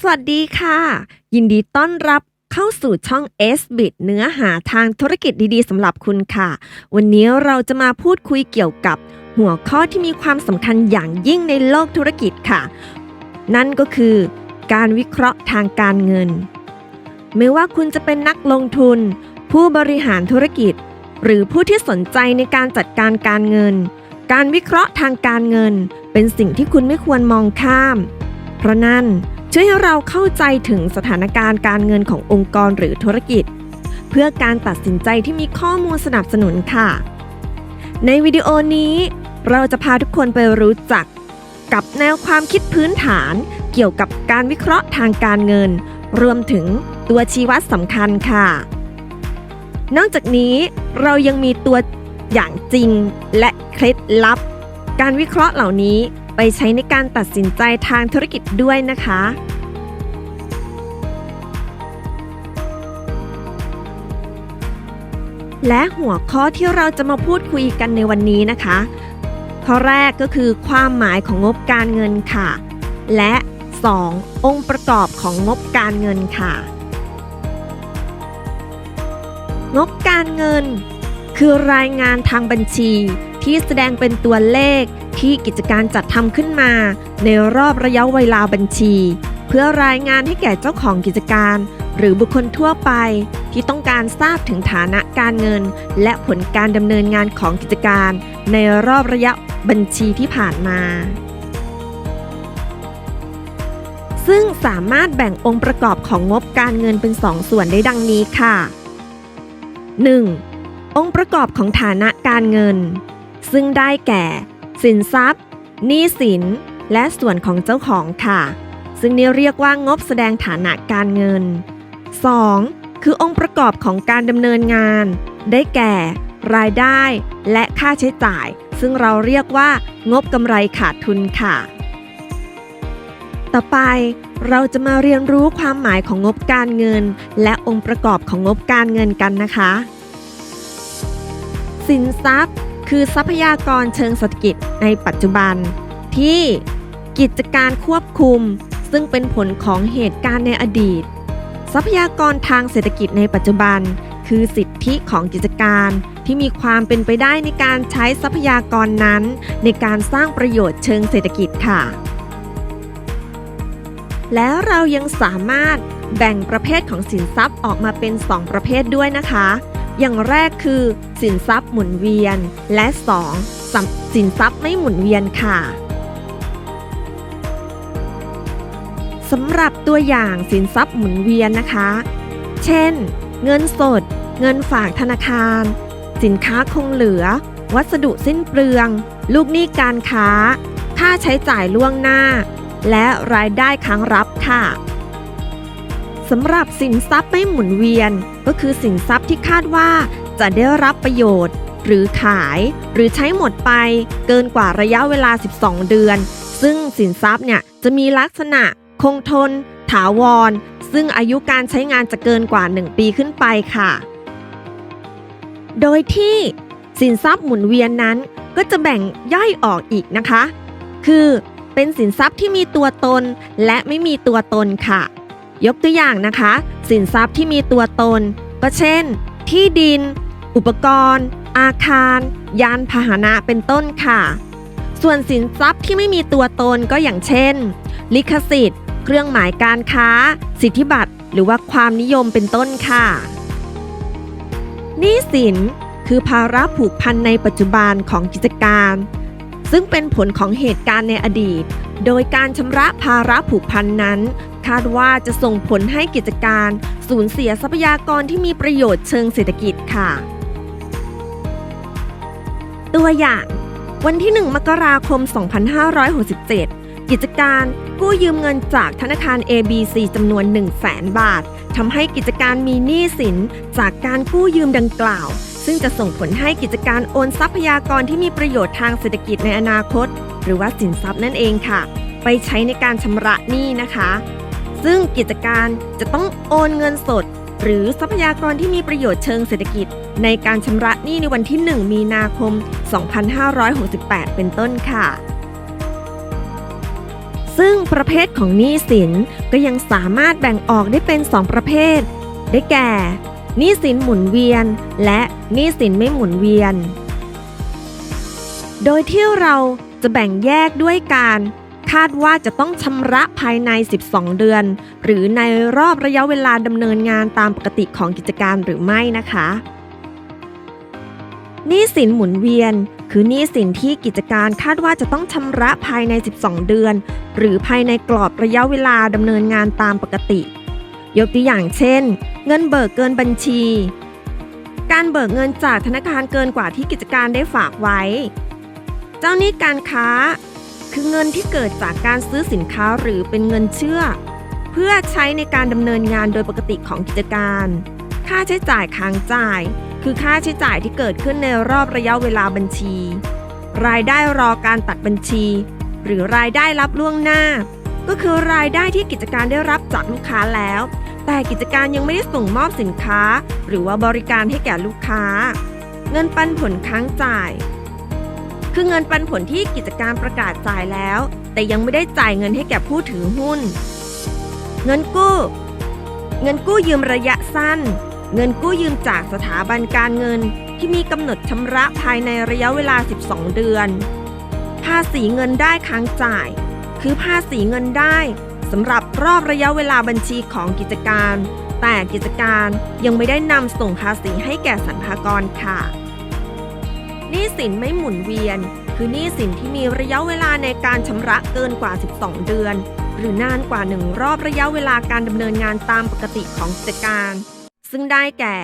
สวัสดีค่ะ ยินดีต้อนรับเข้าสู่ช่อง s b i t เนื้อหาทางธุรกิจดีๆสำหรับคุณค่ะ วันนี้เราจะมาพูดคุยเกี่ยวกับหัวข้อที่มีความสำคัญอย่างยิ่งในโลกธุรกิจค่ะ นั่นก็คือ การวิเคราะห์ทางการเงิน ไม่ว่าคุณจะเป็นนักลงทุน ผู้บริหารธุรกิจ หรือผู้ที่สนใจในการจัดการการเงิน การวิเคราะห์ทางการเงิน เป็นสิ่งที่คุณไม่ควรมองข้าม เพราะนั่น ช่วยให้เราเข้าใจถึงสถานการณ์การเงินขององค์กรหรือธุรกิจ เพื่อการตัดสินใจที่มีข้อมูลสนับสนุนค่ะ ในวิดีโอนี้ เราจะพาทุกคนไปรู้จัก กับแนวความคิดพื้นฐาน เกี่ยวกับการวิเคราะห์ทางการเงิน รวมถึงตัวชี้วัดสำคัญค่ะ นอกจากนี้เรายังมีตัวอย่างจริงและเคล็ดลับ การวิเคราะห์เหล่านี้ ไปใช้ในการตัดสินใจทางธุรกิจด้วยนะคะ และหัวข้อที่เราจะมาพูดคุยกันในวันนี้นะคะ ข้อแรกก็คือความหมายของงบการเงินค่ะ และ 2. องค์ประกอบของงบการเงินค่ะ งบการเงิน คือรายงานทางบัญชีที่แสดงเป็นตัวเลข ที่กิจการจัดทำขึ้นมา ในรอบระยะเวลาบัญชี เพื่อรายงานให้แก่เจ้าของกิจการ หรือบุคคลทั่วไป ที่ต้องการทราบถึงฐานะการเงิน และผลการดำเนินงานของกิจการ ในรอบระยะบัญชีที่ผ่านมา ซึ่งสามารถแบ่งองค์ประกอบของงบการเงินเป็น2ส่วนได้ดังนี้ค่ะ 1. องค์ประกอบของฐานะการเงิน ซึ่งได้แก่ สินทรัพย์หนี้สิน และส่วนของเจ้าของค่ะ ซึ่งนี่เรียกว่างบแสดงฐานะการเงิน 2. คือองค์ประกอบของการดำเนินงาน ได้แก่ รายได้ และค่าใช้จ่าย ซึ่งเราเรียกว่างบกำไรขาดทุนค่ะ ต่อไปเราจะมาเรียนรู้ความหมายของงบการเงิน และองค์ประกอบของงบการเงินกันนะคะ สินทรัพย์ คือทรัพยากรเชิงเศรษฐกิจในปัจจุบัน ที่กิจการควบคุม ซึ่งเป็นผลของเหตุการณ์ในอดีต ทรัพยากรทางเศรษฐกิจในปัจจุบัน คือสิทธิของกิจการที่มีความเป็นไปได้ในการใช้ทรัพยากรนั้น ในการสร้างประโยชน์เชิงเศรษฐกิจค่ะ แล้วเรายังสามารถแบ่งประเภทของสินทรัพย์ออกมาเป็น 2 ประเภทด้วยนะคะ อย่างแรกคือ สินทรัพย์หมุนเวียน และ 2. ส,สินทรัพย์ไม่หมุนเวียนค่ะสำหรับตัวอย่างสินทรัพย์หมุนเวียนนะคะ เช่น เงินสด เงินฝากธนาคาร สินค้าคงเหลือ วัสดุสิ้นเปลือง ลูกหนี้การค้า ค่าใช้จ่ายล่วงหน้า และรายได้ค้างรับค่ะ สำหรับสินทรัพย์ไม่หมุนเวียน ก็คือสินทรัพย์ที่คาดว่าจะได้รับประโยชน์ หรือขาย หรือใช้หมดไป เกินกว่าระยะเวลา 12 เดือน ซึ่งสินทรัพย์เนี่ยจะมีลักษณะ คงทน ถาวร ซึ่งอายุการใช้งานจะเกินกว่า 1 ปีขึ้นไปค่ะ โดยที่สินทรัพย์หมุนเวียนนั้นก็จะแบ่งย่อยออกอีกนะคะ คือเป็นสินทรัพย์ที่มีตัวตนและไม่มีตัวตนค่ะ ยกตัวอย่างนะคะ สินทรัพย์ที่มีตัวตน ก็เช่น ที่ดิน อุปกรณ์ อาคาร ยานพาหนะเป็นต้นค่ะ ส่วนสินทรัพย์ที่ไม่มีตัวตนก็อย่างเช่น ลิขสิทธิ์ เครื่องหมายการค้า สิทธิบัตร หรือว่าความนิยมเป็นต้นค่ะหนี้สินคือภาระผูกพันในปัจจุบันของกิจการ ซึ่งเป็นผลของเหตุการณ์ในอดีต โดยการชำระภาระผูกพันนั้น คาดว่าจะส่งผลให้กิจการสูญเสียทรัพยากรที่มีประโยชน์เชิงเศรษฐกิจค่ะ ตัวอย่าง วันที่ 1 มกราคม 2567 กิจการกู้ยืมเงินจากธนาคาร ABC จำนวน 1 0 0 0 0แบาททำให้กิจการมีหนี้สินจากการกู้ยืมดังกล่าว ซึ่งจะส่งผลให้กิจการโอนทรัพยากรที่มีประโยชน์ทางเศรษฐกิจในอนาคต หรือว่าสินทรัพย์นั่นเองค่ะ ไปใช้ในการชำระหนี้นะคะ ซึ่งกิจการจะต้องโอนเงินสด หรือทรัพยากรที่มีประโยชน์เชิงเศรษฐกิจ ในการชำระหนี้ในวันที่ 1 มีนาคม 2568 เป็นต้นค่ะ ซึ่งประเภทของหนี้สินก็ยังสามารถแบ่งออกได้เป็น 2 ประเภท ได้แก่หนี้สินหมุนเวียน และหนี้สินไม่หมุนเวียน โดยที่เราจะแบ่งแยกด้วยการ คาดว่าจะต้องชำระภายใน 12 เดือน หรือในรอบระยะเวลาดำเนินงานตามปกติของกิจการหรือไม่นะคะหนี้สินหมุนเวียน คือหนี้สินที่กิจการคาดว่าจะต้องชำระภายใน 12 เดือน หรือภายในกรอบระยะเวลาดำเนินงานตามปกติ ยกตัวอย่างเช่น เงินเบิกเกินบัญชี การเบิกเงินจากธนาคารเกินกว่าที่กิจการได้ฝากไว้ เจ้าหนี้การค้า คือเงินที่เกิดจากการซื้อสินค้าหรือเป็นเงินเชื่อ เพื่อใช้ในการดำเนินงานโดยปกติของกิจการ ค่าใช้จ่ายค้างจ่าย คือค่าใช้จ่ายที่เกิดขึ้นในรอบระยะเวลาบัญชี รายได้รอการตัดบัญชี หรือรายได้รับล่วงหน้า ก็คือรายได้ที่กิจการได้รับจากลูกค้าแล้ว แต่กิจการยังไม่ได้ส่งมอบสินค้า หรือว่าบริการให้แก่ลูกค้า เงินปันผลค้างจ่าย คือเงินปันผลที่กิจการประกาศจ่ายแล้ว แต่ยังไม่ได้จ่ายเงินให้แก่ผู้ถือหุ้น เงินกู้ เงินกู้ยืมระยะสั้น เงินกู้ยืมจากสถาบันการเงินที่มีกำหนดชำระภายในระยะเวลา 12 เดือน ภาษีเงินได้ค้างจ่าย คือภาษีเงินได้สำหรับรอบระยะเวลาบัญชีของกิจการ แต่กิจการยังไม่ได้นำส่งภาษีให้แก่สรรพากรค่ะ หนี้สินไม่หมุนเวียน คือหนี้สินที่มีระยะเวลาในการชำระเกินกว่า 12 เดือน หรือนานกว่าหนึ่งรอบระยะเวลาการดำเนินงานตามปกติของกิจการ ซึ่งได้แก่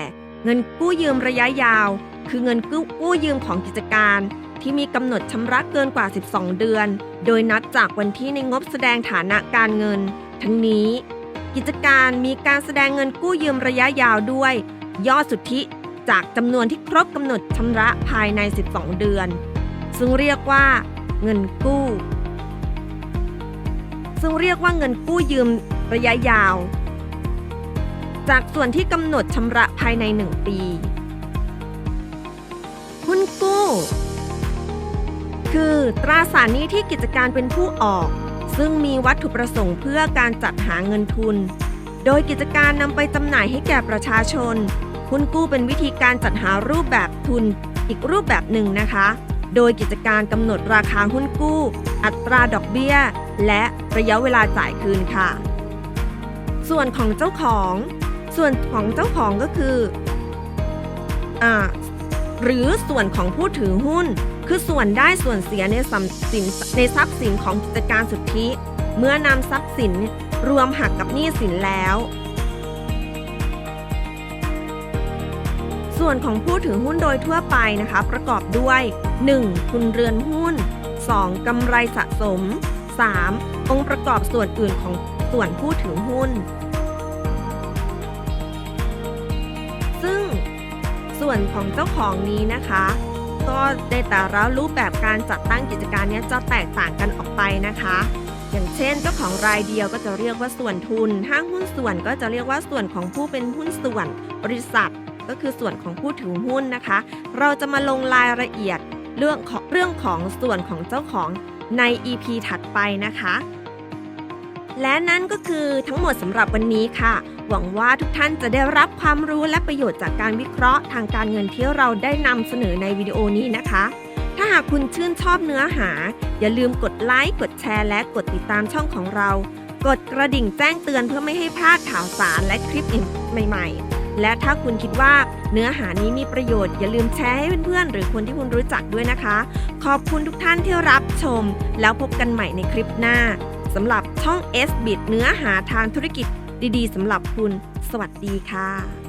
เงินกู้ยืมระยะยาว คือเงินกู้กู้ยืมของกิจการ ที่มีกำหนดชำระเกินกว่า 12 เดือน โดยนัดจากวันที่ในงบแสดงฐานะการเงิน ทั้งนี้ กิจการมีการแสดงเงินกู้ยืมระยะยาวด้วย ยอดสุทธิ จากจำนวนที่ครบกำหนดชำระภายใน 12 เดือน ซึ่งเรียกว่าเงินกู้ ซึ่งเรียกว่าเงินกู้ยืมระยะยาว จากส่วนที่กำหนดชำระภายใน 1 ปี หุ้นกู้ คือตราสารนี้ที่กิจการเป็นผู้ออก ซึ่งมีวัตถุประสงค์เพื่อการจัดหาเงินทุน โดยกิจการนำไปจำหน่ายให้แก่ประชาชน หุ้นกู้เป็นวิธีการจัดหารูปแบบทุนอีกรูปแบบหนึ่งนะคะ โดยกิจการกำหนดราคาหุ้นกู้ อัตราดอกเบี้ย และระยะเวลาจ่ายคืนค่ะ ส่วนของเจ้าของ ส่วนของเจ้าของก็คืออ่าหรือส่วนของผู้ถือหุ้น คือส่วนได้ส่วนเสียในทรัพย์สินในทรัพย์สินของกิจการสุทธิ เมื่อนำทรัพย์สินรวมหักกับหนี้สินแล้ว ส่วนของผู้ถือหุ้นโดยทั่วไปนะคะ ประกอบด้วย 1. ทุนเรือนหุ้น 2. กำไรสะสม 3. องค์ประกอบส่วนอื่นของส่วนผู้ถือหุ้น ซึ่งส่วนของเจ้าของนี้นะคะ ก็ในแต่ละรูปแบบการจัดตั้งกิจการเนี้ยจะแตกต่างกันออกไปนะคะ อย่างเช่นเจ้าของรายเดียวก็จะเรียกว่าส่วนทุนห้างหุ้นส่วนก็จะเรียกว่าส่วนของผู้เป็นหุ้นส่วนบริษัท ก็คือส่วนของผู้ถือหุ้นนะคะ เราจะมาลงรายละเอียดเรื่องของเรื่องของส่วนของเจ้าของใน EP ถัดไปนะคะ และนั่นก็คือทั้งหมดสำหรับวันนี้ค่ะ หวังว่าทุกท่านจะได้รับความรู้และประโยชน์จากการวิเคราะห์ทางการเงินที่เราได้นำเสนอในวิดีโอนี้นะคะ ถ้าหากคุณชื่นชอบเนื้อหา อย่าลืมกดไลค์กดแชร์และกดติดตามช่องของเรา กดกระดิ่งแจ้งเตือนเพื่อไม่ให้พลาดข่าวสารและคลิปใหม่ๆ และถ้าคุณคิดว่าเนื้อหานี้มีประโยชน์อย่าลืมแชร์ให้เพื่อนๆ หรือคนที่คุณรู้จักด้วยนะคะ ขอบคุณทุกท่านที่รับชม แล้วพบกันใหม่ในคลิปหน้าสำหรับช่อง S b i t เนื้อหาทางธุรกิจดีๆสำหรับคุณ สวัสดีค่ะ